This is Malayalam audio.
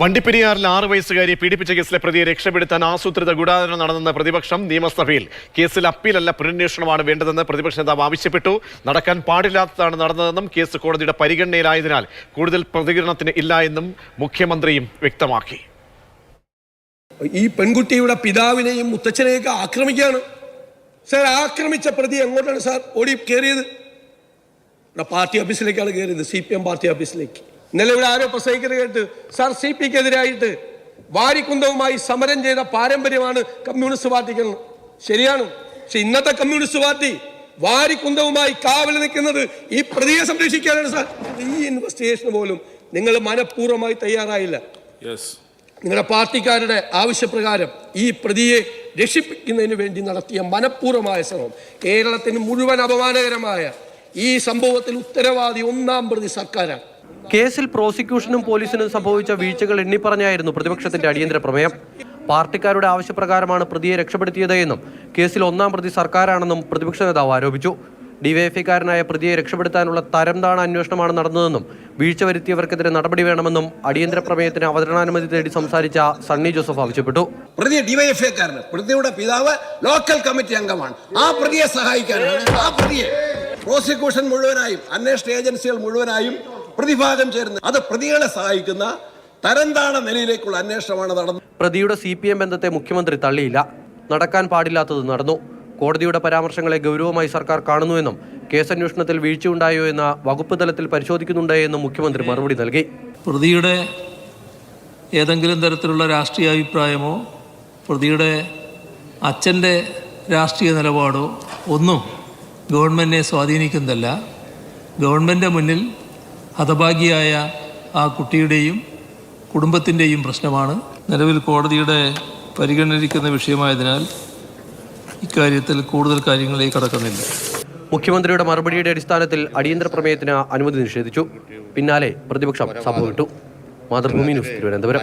വണ്ടിപ്പെരിയാറിൽ ആറ് വയസ്സുകാരിയെ പീഡിപ്പിച്ച കേസിലെ പ്രതിയെ രക്ഷപ്പെടുത്താൻ ആസൂത്രിത ഗൂഢാലോചന നടന്നെന്ന പ്രതിപക്ഷം നിയമസഭയിൽ കേസിൽ അപ്പീലല്ല പുനരന്വേഷണമാണ് വേണ്ടതെന്ന് പ്രതിപക്ഷ നേതാവ് ആവശ്യപ്പെട്ടു. നടക്കാൻ പാടില്ലാത്തതാണ് നടന്നതെന്നും കേസ് കോടതിയുടെ പരിഗണനയിലായതിനാൽ കൂടുതൽ പ്രതികരണത്തിന് ഇല്ല എന്നും മുഖ്യമന്ത്രിയും വ്യക്തമാക്കി. ഈ പെൺകുട്ടിയുടെ പിതാവിനെയും മുത്തച്ഛനെയൊക്കെ ആക്രമിക്കുകയാണ്. സാർ ആക്രമിച്ച പ്രതി എങ്ങോട്ടാണ് സാർ ഓടി കയറിയത്? പാർട്ടി ഓഫീസിലേക്കാണ് കയറിയത് സി പി എം പാർട്ടി ഓഫീസിലേക്ക്. ഇന്നലെ ഇവിടെ ആരോ പ്രസംഗിക്കുന്നത് കേട്ട് സാർ സി പിക്കെതിരായിട്ട് വാരിക്കുന്തവുമായി സമരം ചെയ്ത പാരമ്പര്യമാണ് കമ്മ്യൂണിസ്റ്റ് പാർട്ടിക്ക് ശരിയാണ്. പക്ഷെ ഇന്നത്തെ കമ്മ്യൂണിസ്റ്റ് പാർട്ടി വാരിക്കുന്തവുമായി കാവൽ നിൽക്കുന്നത് ഈ പ്രതിയെ സംരക്ഷിക്കാനാണ് സാർ. ഈ ഇൻവെസ്റ്റിഗേഷൻ പോലും നിങ്ങൾ മനഃപൂർവമായി തയ്യാറായില്ല. നിങ്ങളുടെ പാർട്ടിക്കാരുടെ ആവശ്യപ്രകാരം ഈ പ്രതിയെ രക്ഷിപ്പിക്കുന്നതിന് വേണ്ടി നടത്തിയ മനഃപൂർവമായ ശ്രമം കേരളത്തിന് മുഴുവൻ അപമാനകരമായ ഈ സംഭവത്തിൽ ഉത്തരവാദി ഒന്നാം പ്രതി സർക്കാരാണ്. കേസിൽ പ്രോസിക്യൂഷനും പോലീസിനും സംഭവിച്ച വീഴ്ചകൾ എണ്ണിപ്പറഞ്ഞായിരുന്നു പ്രതിപക്ഷത്തിന്റെ അടിയന്തര പ്രമേയം. പാർട്ടിക്കാരുടെ ആവശ്യപ്രകാരമാണ് പ്രതിയെ രക്ഷപ്പെടുത്തിയത് എന്നും കേസിൽ ഒന്നാം പ്രതി സർക്കാരാണെന്നും പ്രതിപക്ഷ നേതാവ് ആരോപിച്ചു. ഡിവൈഎഫ്ഐക്കാരനായ പ്രതിയെ രക്ഷപ്പെടുത്താനുള്ള തരം താണ അന്വേഷണമാണ് നടന്നതെന്നും വീഴ്ച വരുത്തിയവർക്കെതിരെ നടപടി വേണമെന്നും അടിയന്തര പ്രമേയത്തിന് അവതരണാനുമതി തേടി സംസാരിച്ച സണ്ണി ജോസഫ് ആവശ്യപ്പെട്ടു. പ്രതി ഡിവൈഎഫ്ഐക്കാരന് പ്രതിയുടെ പിതാവ് ലോക്കൽ കമ്മിറ്റി അംഗമാണ്. ആ പ്രതിയെ സഹായിക്കാനാണ്. ആ പ്രതിയെ പ്രോസിക്യൂഷൻ മുഴുവനായും അന്വേഷണ ഏജൻസികൾ മുഴുവനായും പ്രതിഭാഗം ചേരുന്നത് അത് പ്രതികളെ സഹായിക്കുന്ന തരംതാണ നിലയിലേക്കുള്ള അന്വേഷണമാണ് നടന്നത്. പ്രതിയുടെ സി പി എം ബന്ധത്തെ മുഖ്യമന്ത്രി തള്ളിയില്ല. നടക്കാൻ പാടില്ലാത്തത് നടന്നു. കോടതിയുടെ പരാമർശങ്ങളെ ഗൗരവമായി സർക്കാർ കാണുന്നുവെന്നും കേസന്വേഷണത്തിൽ വീഴ്ചയുണ്ടായോ എന്ന വകുപ്പ് തലത്തിൽ പരിശോധിക്കുന്നുണ്ട് എന്നും മുഖ്യമന്ത്രി മറുപടി നൽകി. പ്രതിയുടെ ഏതെങ്കിലും തരത്തിലുള്ള രാഷ്ട്രീയ അഭിപ്രായമോ പ്രതിയുടെ അച്ഛന്റെ രാഷ്ട്രീയ നിലപാടോ ഒന്നും ഗവൺമെന്റിനെ സ്വാധീനിക്കുന്നതല്ല. ഗവൺമെന്റ് മുന്നിൽ ഹതഭാഗ്യയായ ആ കുട്ടിയുടെയും കുടുംബത്തിന്റെയും പ്രശ്നമാണ്. നിലവിൽ കോടതിയുടെ പരിഗണനയിരിക്കുന്ന വിഷയമായതിനാൽ ഇക്കാര്യത്തിൽ കൂടുതൽ കാര്യങ്ങളിലേക്ക് കടക്കുന്നില്ല. മുഖ്യമന്ത്രിയുടെ മറുപടിയുടെ അടിസ്ഥാനത്തിൽ അടിയന്തര പ്രമേയത്തിന് അനുമതി നിഷേധിച്ചു. പിന്നാലെ പ്രതിപക്ഷം സംഭവിട്ടു മാതൃഭൂമി ന്യൂസ് തിരുവനന്തപുരം.